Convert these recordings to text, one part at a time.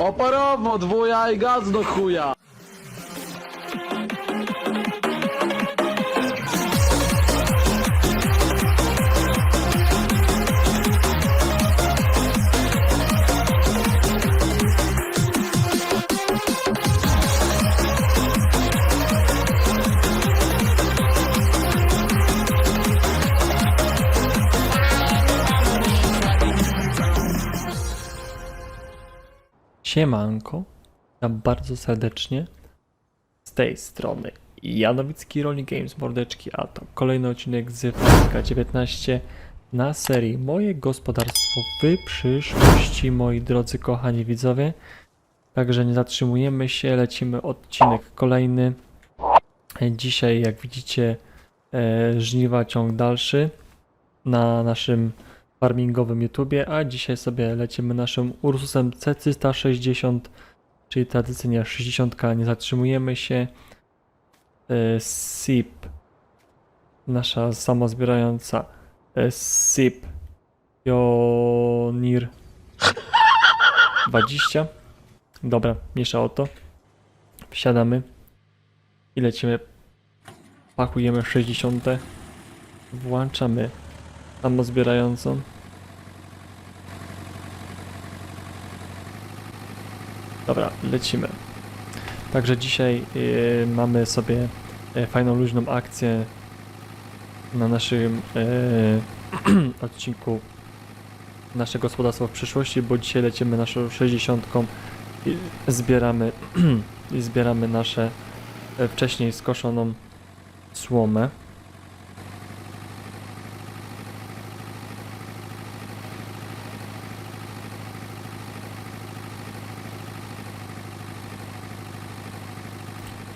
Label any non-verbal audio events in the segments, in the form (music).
Oparowo, dwuja i gaz do chuja. Siemanko, witam bardzo serdecznie z tej strony Janowicki Rolling Games Mordeczki, a to kolejny odcinek z Fabryka 19 na serii Moje Gospodarstwo w przyszłości, moi drodzy kochani widzowie. Także nie zatrzymujemy się, lecimy odcinek kolejny. Dzisiaj, jak widzicie, e, żniwa ciąg dalszy na naszym farmingowym YouTubie, a dzisiaj sobie lecimy naszym Ursusem C360, czyli tradycyjnie 60, nie zatrzymujemy się. E, SIP, nasza samozbierająca e, SIP Pionir (laughs) 20. Dobra, mniejsza o to. Wsiadamy i lecimy. Pakujemy 60. Włączamy samozbierającą. Dobra, lecimy. Także dzisiaj y, mamy sobie y, fajną, luźną akcję na naszym y, (clears throat) odcinku nasze gospodarstwo w przyszłości, bo dzisiaj lecimy naszą 60 i zbieramy (clears throat) i zbieramy nasze y, wcześniej skoszoną słomę.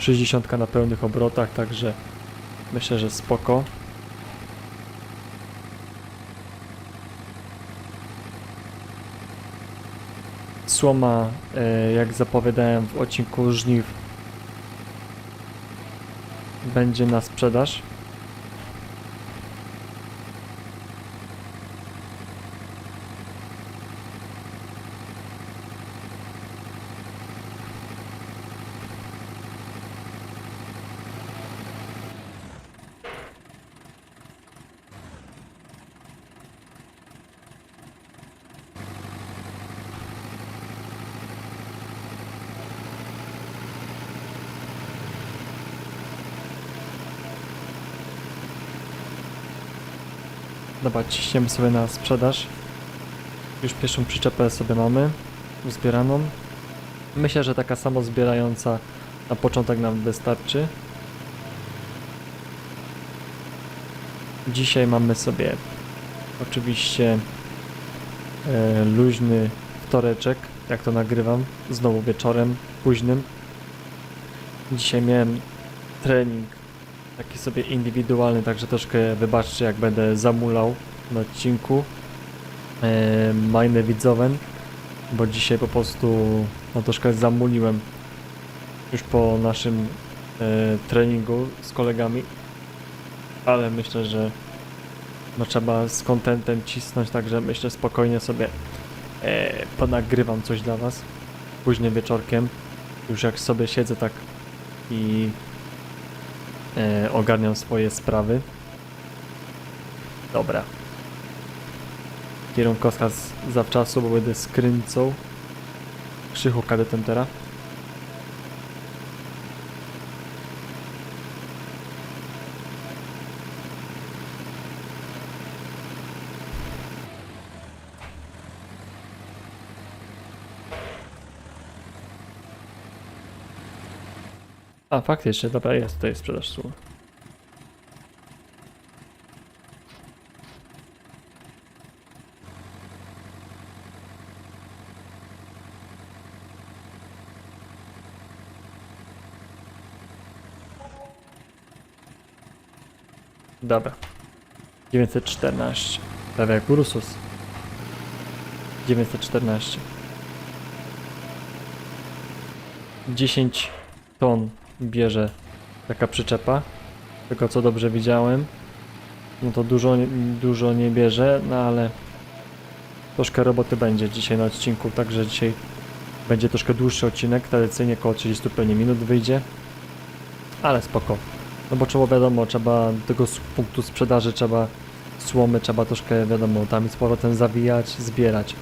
Sześćdziesiątka na pełnych obrotach, także myślę, że spoko. Słoma, e, jak zapowiadałem w odcinku żniw, będzie na sprzedaż. Dobra, ciśniemy sobie na sprzedaż. Już pierwszą przyczepę sobie mamy zbieraną. Myślę, że taka samo zbierająca na początek nam wystarczy. Dzisiaj mamy sobie oczywiście e, luźny wtoreczek, jak to nagrywam, znowu wieczorem, późnym. Dzisiaj miałem trening taki sobie indywidualny, także troszkę wybaczcie jak będę zamulał na odcinku. E, Majne widzowen, bo dzisiaj po prostu no, troszkę zamuliłem już po naszym e, treningu z kolegami, ale myślę, że no, trzeba z kontentem cisnąć, także myślę spokojnie sobie e, ponagrywam coś dla Was późnym wieczorkiem, już jak sobie siedzę tak i e, ogarniam swoje sprawy. Dobra. Kierunkowskaz zawczasu, bo będę skręcał. Krzychu kadetem teraz. A, faktycznie, dobra, jest tutaj sprzedaż słów. Dobra. 914. Prawie jak Ursus. 914. 10 ton bierze taka przyczepa. Tylko co dobrze widziałem. No to dużo, dużo nie bierze, no ale troszkę roboty będzie dzisiaj na odcinku, także dzisiaj Będzie troszkę dłuższy odcinek, tradycyjnie około 30 pewnie minut wyjdzie. Ale spoko. No bo trzeba wiadomo, trzeba tego punktu sprzedaży trzeba słomy, trzeba troszkę wiadomo tam i z powrotem zawijać, zbierać.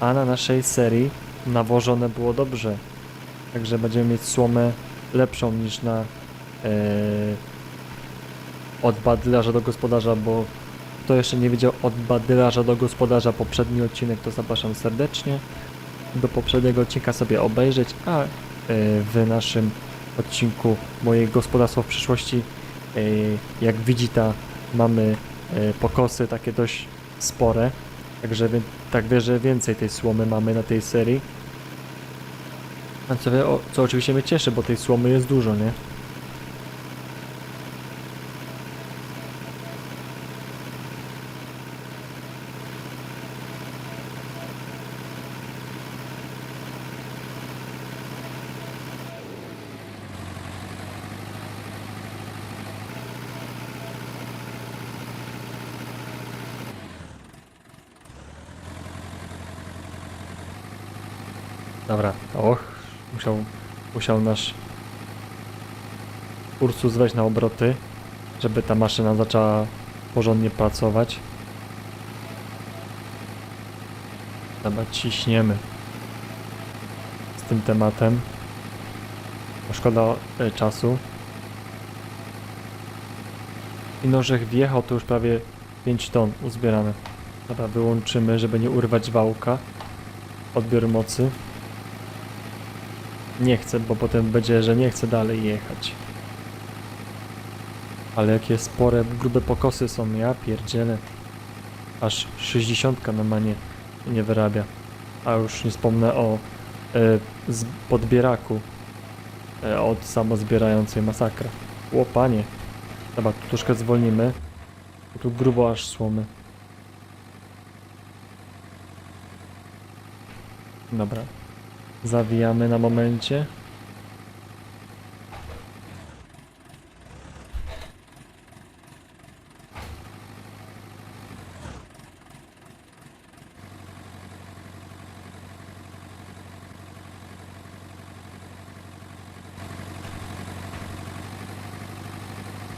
A na naszej serii nawożone było dobrze. Także będziemy mieć słomę lepszą niż na e, od badylarza do gospodarza, bo kto jeszcze nie wiedział od badylarza do gospodarza poprzedni odcinek, to zapraszam serdecznie do poprzedniego odcinka sobie obejrzeć, a e, w naszym odcinku moje gospodarstwo w przyszłości, e, jak widzi ta mamy pokosy takie dość spore, także tak wie, że więcej tej słomy mamy na tej serii. A co, co oczywiście mnie cieszy, bo tej słomy jest dużo, nie? Dobra, och, musiał, musiał nasz Ursus wejść na obroty, żeby ta maszyna zaczęła porządnie pracować. Dobra, ciśniemy z tym tematem. Szkoda e, czasu. I nożech wjechał to już prawie 5 ton uzbierane. Dobra, wyłączymy, żeby nie urwać wałka. Odbiór mocy. Nie chcę, bo potem będzie, że nie chcę dalej jechać. Ale jakie spore, grube pokosy są, ja pierdzielę. Aż 60 na manie nie wyrabia. A już nie wspomnę o z podbieraku e, od samozbierającej masakra. O panie. Dobra, tu troszkę zwolnimy. Tu grubo aż słomy. Dobra. Zawijamy na momencie.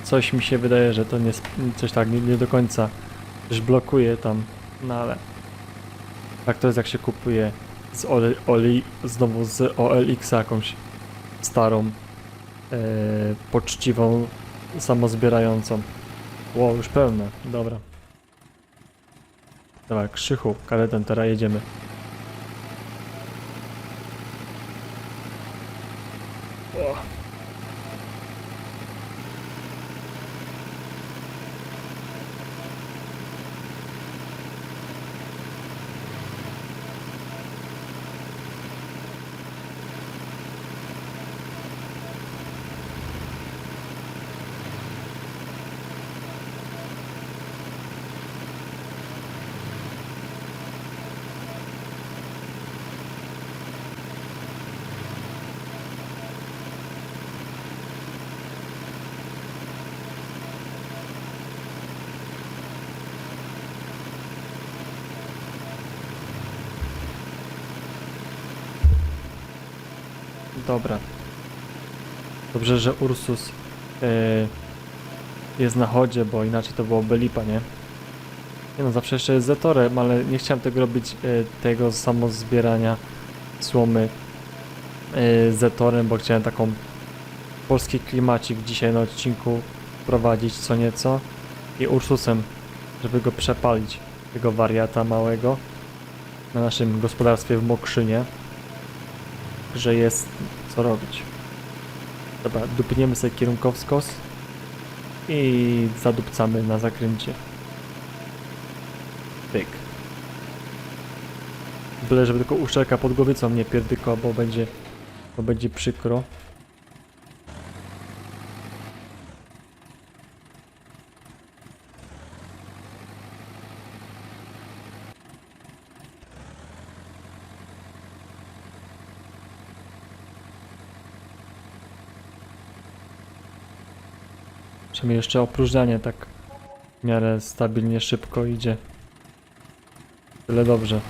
Coś mi się wydaje, że to nie, coś tak nie, nie do końca już blokuje tam, no ale tak to jest jak się kupuje z oli, oli znowu z OLX jakąś starą, e, poczciwą, samozbierającą. Ło, już pełne, dobra. Dobra, Krzychu, karetem, teraz jedziemy. Dobra. Dobrze, że Ursus e, jest na chodzie, bo inaczej to byłoby lipa, nie? Nie no, zawsze jeszcze jest Zetorem, ale nie chciałem tego robić, e, tego samo zbierania słomy e, Zetorem, bo chciałem taką polski klimacik dzisiaj na odcinku prowadzić co nieco i Ursusem, żeby go przepalić, tego wariata małego na naszym gospodarstwie w Mokrzynie, że jest co robić. Dobra, dupniemy sobie kierunkowskos i zadupcamy na zakręcie. Pyk. Byle, żeby tylko uszczelka pod głowicą nie pierdykła, bo będzie, bo będzie przykro. Przynajmniej jeszcze opróżnianie tak w miarę stabilnie, szybko idzie. Tyle dobrze.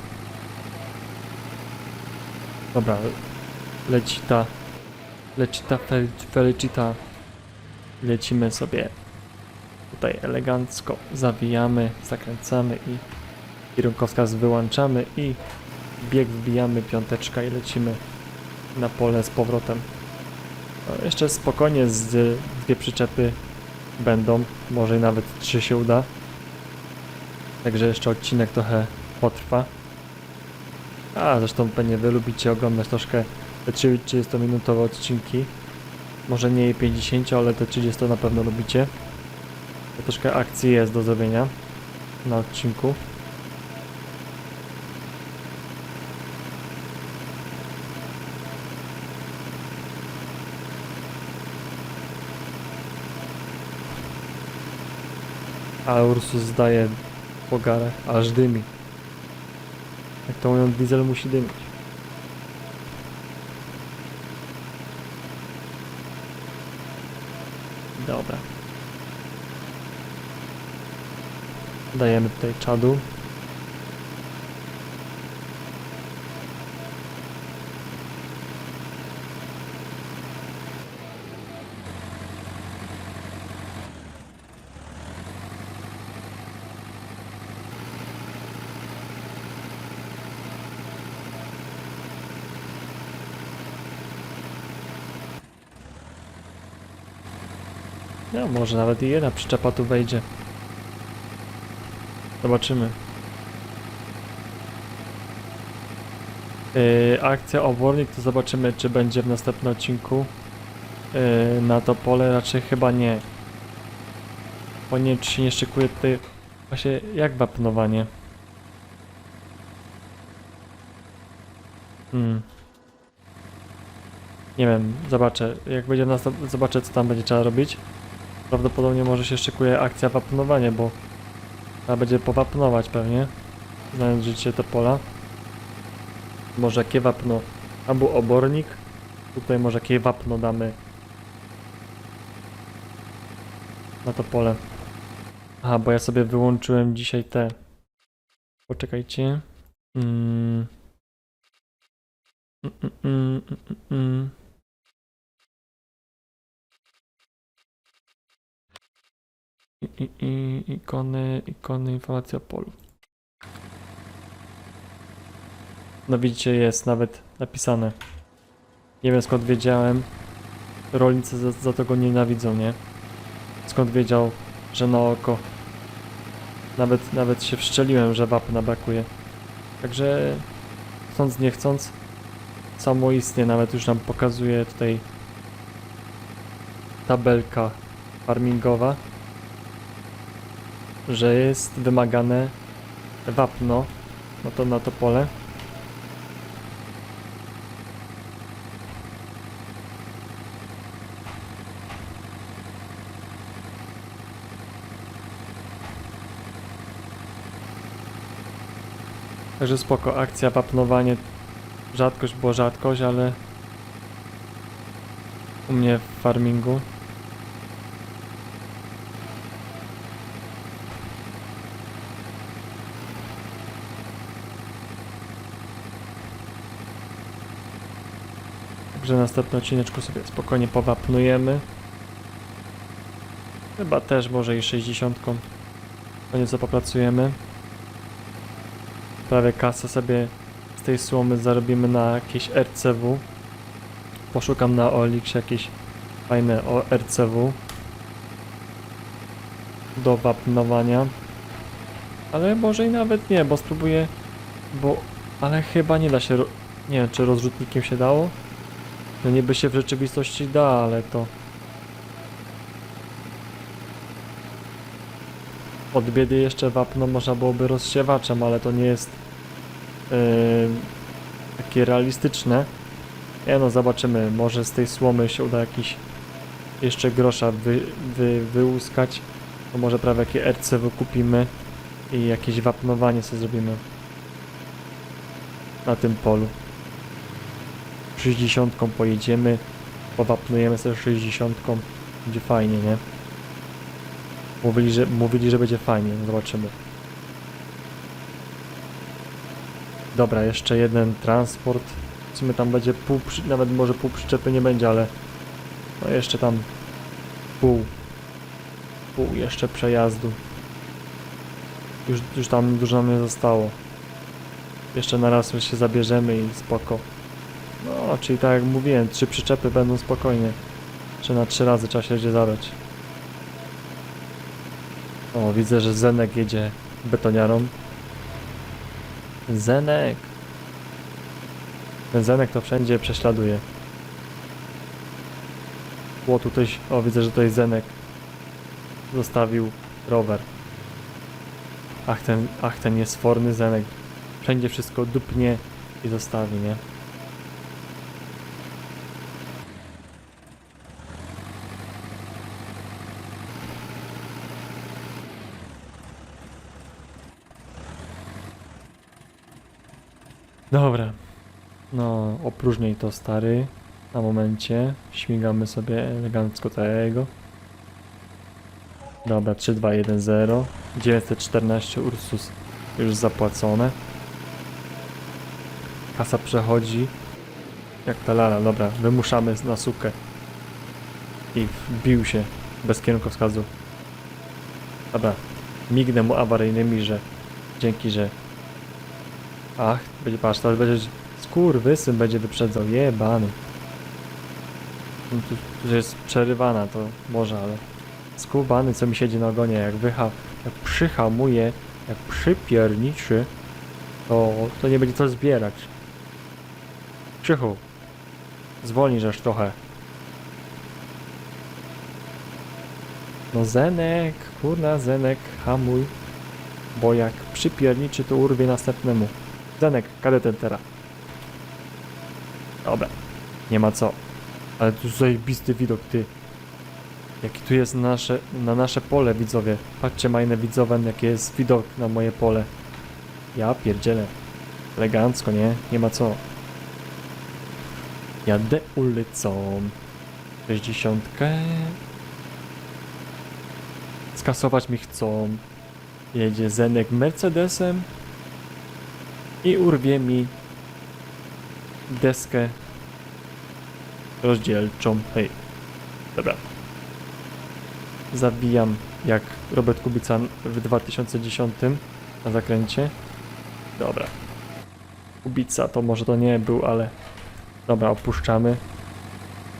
Dobra, leci ta, leci ta fel, Felicita. Lecimy sobie tutaj elegancko, zawijamy, zakręcamy i kierunkowskaz wyłączamy i bieg wbijamy, piąteczka i lecimy na pole z powrotem. No, jeszcze spokojnie z dwie przyczepy będą, może i nawet trzy się uda. Także jeszcze odcinek trochę potrwa. A zresztą pewnie wy lubicie oglądać troszkę te 30-minutowe odcinki. Może nie 50, ale te 30 na pewno lubicie. To troszkę akcji jest do zrobienia na odcinku. A Ursus zdaje pogarę, aż dymi. Jak to mówią, diesel musi dymić. Dobra. Dajemy tutaj czadu. Może nawet i jedna przyczepa tu wejdzie. Zobaczymy. Yy, akcja obornik to zobaczymy czy będzie w następnym odcinku. Yy, na to pole raczej chyba nie. Bo nie czy się nie szykuje tutaj właśnie jak wapnowanie. Hmm. Nie wiem, zobaczę. Jak będzie następ... zobaczę co tam będzie trzeba robić. Prawdopodobnie może się szykuje akcja wapnowanie, bo trzeba będzie powapnować pewnie, znając życie to pola. Może jakie wapno, albo obornik, tutaj może jakie wapno damy na to pole. Aha, bo ja sobie wyłączyłem dzisiaj te. Poczekajcie. Mm. Mm, mm, mm, mm, mm. I, i, ikony, ikony informacji o polu. No widzicie, jest nawet napisane. Nie wiem skąd wiedziałem. Rolnicy za, za to go nienawidzą, nie? Skąd wiedział, że na oko. Nawet, nawet się wszczeliłem, że wapna brakuje. Także chcąc nie chcąc, samoistnie nawet już nam pokazuje tutaj tabelka farmingowa że jest wymagane wapno no to na to pole. Także spoko, akcja wapnowanie rzadkość było rzadkość, ale u mnie w farmingu Także następny odcineczku sobie spokojnie powapnujemy. Chyba też może i 60. Koniec popracujemy. Prawie kasę sobie z tej słomy zarobimy na jakieś RCW. Poszukam na Olix jakieś fajne RCW do wapnowania. Ale może i nawet nie, bo spróbuję, bo ale chyba nie da się, nie wiem czy rozrzutnikiem się dało. No niby się w rzeczywistości da, ale to... Od biedy jeszcze wapno można byłoby rozsiewaczem, ale to nie jest yy, takie realistyczne. Nie no, zobaczymy, może z tej słomy się uda jakiś jeszcze grosza wy, wy, wyłuskać. To może prawie jakie RC wykupimy i jakieś wapnowanie sobie zrobimy na tym polu. 60 pojedziemy, powapnujemy sobie 60, będzie fajnie, nie? Mówili, że, mówili, że będzie fajnie, no zobaczymy. Dobra, jeszcze jeden transport W sumie tam będzie pół, nawet może pół przyczepy nie będzie, ale no jeszcze tam pół, pół jeszcze przejazdu. Już, już tam dużo nam nie zostało. Jeszcze na raz się zabierzemy i spoko. No, czyli tak jak mówiłem, trzy przyczepy będą spokojnie. Czy na trzy razy trzeba się będzie zabrać. O, widzę, że Zenek jedzie betoniarą. Zenek! Ten Zenek to wszędzie prześladuje. O, tutaj, o widzę, że tutaj Zenek zostawił rower. Ach, ten, ach, ten niesforny Zenek. Wszędzie wszystko dupnie i zostawi, nie? Dobra. No, opróżniaj to stary. Na momencie. Śmigamy sobie elegancko tego. Dobra, 3, 2, 1, 0. 914 Ursus już zapłacone. Kasa przechodzi. Jak ta lala, dobra, wymuszamy na sukę. I wbił się bez kierunkowskazu. Dobra, mignę mu awaryjnymi, że dzięki, że Ach, będzie patrz, teraz będzie skurwysyn będzie wyprzedzał, jebany. No Tu, tu jest przerywana to może, ale skubany co mi siedzi na ogonie, jak wycha, jak przyhamuje, jak przypierniczy, to, to nie będzie co zbierać. Krzychu, zwolnij żeż trochę. No Zenek, kurna Zenek, hamuj, bo jak przypierniczy to urwie następnemu. Zenek, kadetem teraz. Dobra, nie ma co. Ale tu zajebisty widok, ty. Jaki tu jest nasze, na nasze pole, widzowie. Patrzcie, majne widzowie, jaki jest widok na moje pole. Ja pierdzielę. Elegancko, nie? Nie ma co. Jadę ulicą. 60. Skasować mi chcą. Jedzie Zenek Mercedesem i urwie mi deskę rozdzielczą. Hej. Dobra. Zabijam jak Robert Kubica w 2010 na zakręcie. Dobra. Kubica to może to nie był, ale dobra, opuszczamy.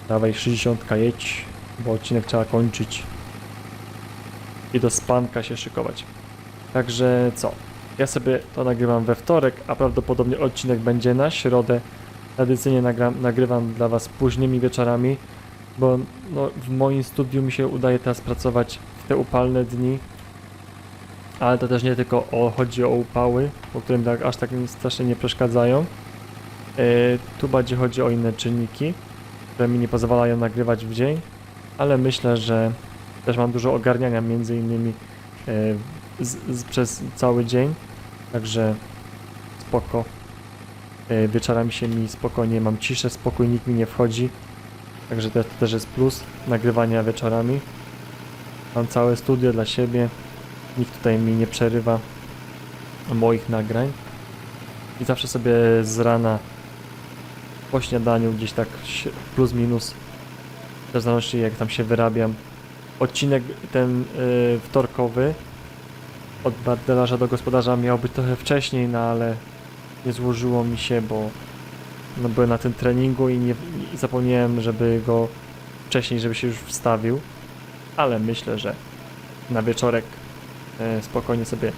Dawaj 60 jedź, bo odcinek trzeba kończyć. I do spanka się szykować. Także co? Ja sobie to nagrywam we wtorek, a prawdopodobnie odcinek będzie na środę. Tradycyjnie nagram, nagrywam dla Was późnymi wieczorami, bo no, w moim studiu mi się udaje teraz pracować w te upalne dni. Ale to też nie tylko o, chodzi o upały, o którym tak, aż tak strasznie nie przeszkadzają. Yy, tu bardziej chodzi o inne czynniki, które mi nie pozwalają nagrywać w dzień, ale myślę, że też mam dużo ogarniania między innymi yy, z, z, przez cały dzień, także spoko. E, Wieczorami się mi spokojnie, mam ciszę, spokój, nikt mi nie wchodzi, także to, też jest plus nagrywania wieczorami. Mam całe studio dla siebie, nikt tutaj mi nie przerywa moich nagrań. I zawsze sobie z rana po śniadaniu gdzieś tak plus minus, w zależności jak tam się wyrabiam, odcinek ten y, wtorkowy od bardelarza do gospodarza miał być trochę wcześniej, no ale nie złożyło mi się, bo no byłem na tym treningu i nie i zapomniałem, żeby go wcześniej, żeby się już wstawił. Ale myślę, że na wieczorek e, spokojnie sobie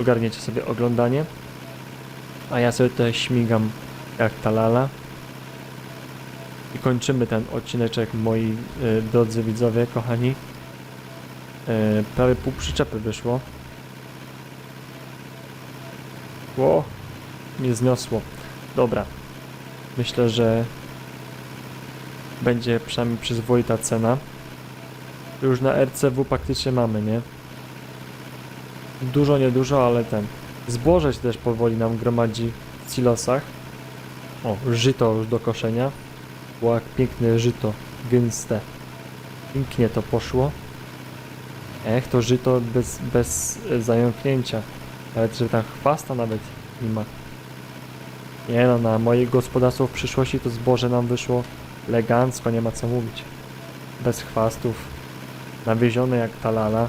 ogarniecie sobie oglądanie. A ja sobie tutaj śmigam jak ta lala. I kończymy ten odcineczek, moi e, drodzy widzowie, kochani. E, prawie pół przyczepy wyszło. Ło, mnie zniosło. Dobra. Myślę, że będzie przynajmniej przyzwoita cena. Już na RCW praktycznie mamy, nie? Dużo, niedużo, ale ten. Zboże się też powoli nam gromadzi w silosach. O, żyto już do koszenia. Ło, jak piękne żyto, gęste. Pięknie to poszło. Ech, to żyto bez, bez zająknięcia. Nawet, że tam chwasta nawet nie ma. Nie no, na moje gospodarstwo w przyszłości to zboże nam wyszło elegancko, nie ma co mówić. Bez chwastów. Nawiezione jak ta lala.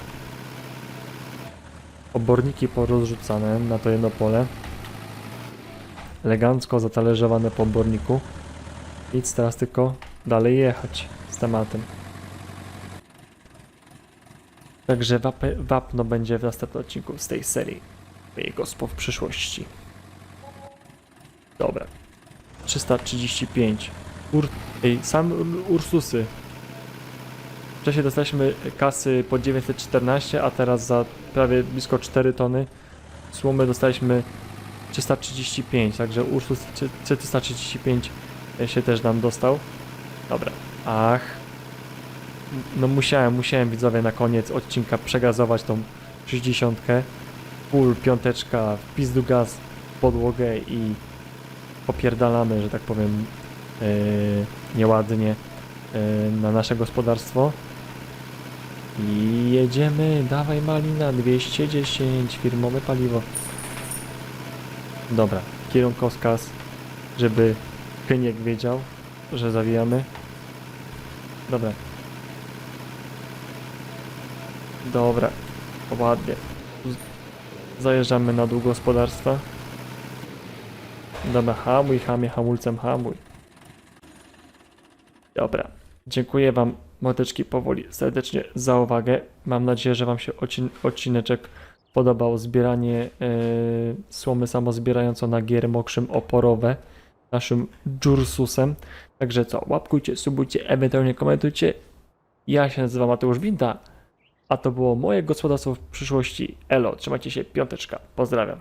Oborniki porozrzucane na to jedno pole. Elegancko zatalerzowane po oborniku. Nic teraz tylko dalej jechać z tematem. Także wapno będzie w następnym odcinku z tej serii. Moje gospo w przyszłości. Dobra. 335. Ur... Ej, sam Ursusy. Wcześniej dostaliśmy kasy po 914, a teraz za prawie blisko 4 tony słomy dostaliśmy 335, także Ursus 335 się też nam dostał. Dobra. Ach. No musiałem, musiałem widzowie na koniec odcinka przegazować tą 60. Full piąteczka, w pizdu gaz, w podłogę i popierdalamy, że tak powiem, yy, nieładnie yy, na nasze gospodarstwo. I jedziemy, dawaj malina, 210, firmowe paliwo. Dobra, kierunkowskaz, żeby Kyniek wiedział, że zawijamy. Dobra. Dobra, ładnie. Zajeżdżamy na dół gospodarstwa. Dobra, hamuj, hamie, hamulcem hamuj. Dobra. Dziękuję Wam, młodeczki, powoli serdecznie za uwagę. Mam nadzieję, że Wam się odcin odcineczek podobał. Zbieranie yy, słomy samozbierająco na gier mokszym oporowe naszym Jursusem. Także co, łapkujcie, subujcie, ewentualnie komentujcie. Ja się nazywam Mateusz Winda, a to było moje gospodarstwo w przyszłości. Elo, trzymajcie się, piąteczka. Pozdrawiam.